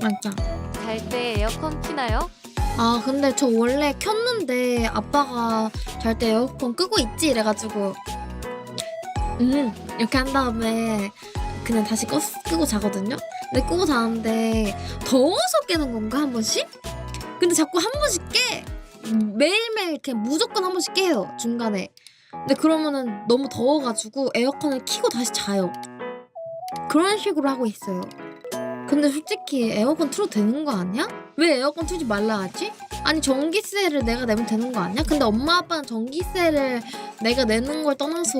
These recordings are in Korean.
맞아. 잘 때 에어컨 키나요? 아 근데 저 원래 켰는데 아빠가 잘 때 에어컨 끄고 있지 이래가지고 음 이렇게 한 다음에 그냥 다시 껐, 끄고 자거든요. 근데 끄고 자는데 더워서 깨는 건가 한 번씩? 근데 자꾸 한 번씩 깨 매일매일 이렇게 무조건 한 번씩 깨요 중간에. 근데 그러면은 너무 더워가지고 에어컨을 켜고 다시 자요. 그런 식으로 하고 있어요. 근데 솔직히 에어컨 틀어도 되는 거 아니야? 왜 에어컨 틀지 말라 하지? 아니 전기세를 내가 내면 되는 거 아니야? 근데 엄마 아빠는 전기세를 내가 내는 걸 떠나서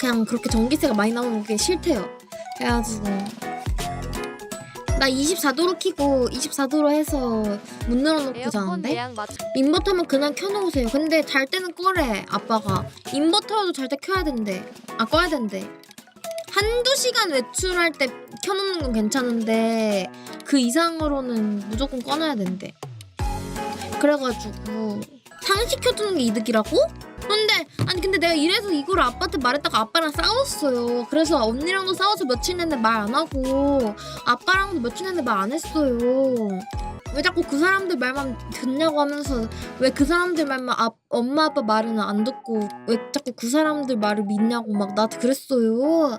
그냥 그렇게 전기세가 많이 나오는 게 싫대요. 그래가지고 나 24도로 키고 24도로 해서 문 열어놓고 자는데 인버터면 그냥 켜놓으세요. 근데 잘 때는 꺼래 아빠가 인버터도 잘 때 켜야 된대. 아 꺼야 된대. 한두 시간 외출할 때 켜놓는 건 괜찮은데 그 이상으로는 무조건 꺼놔야 된대. 그래가지고 상시 켜두는 게 이득이라고? 근데 아니 근데 내가 이래서 이걸 아빠한테 말했다가 아빠랑 싸웠어요. 그래서 언니랑도 싸워서 며칠 내내 말 안 하고 아빠랑도 며칠 내내 말 안 했어요. 왜 자꾸 그 사람들 말만 듣냐고 하면서 왜 그 사람들 말만 아, 엄마 아빠 말은 안 듣고 왜 자꾸 그 사람들 말을 믿냐고 막 나한테 그랬어요.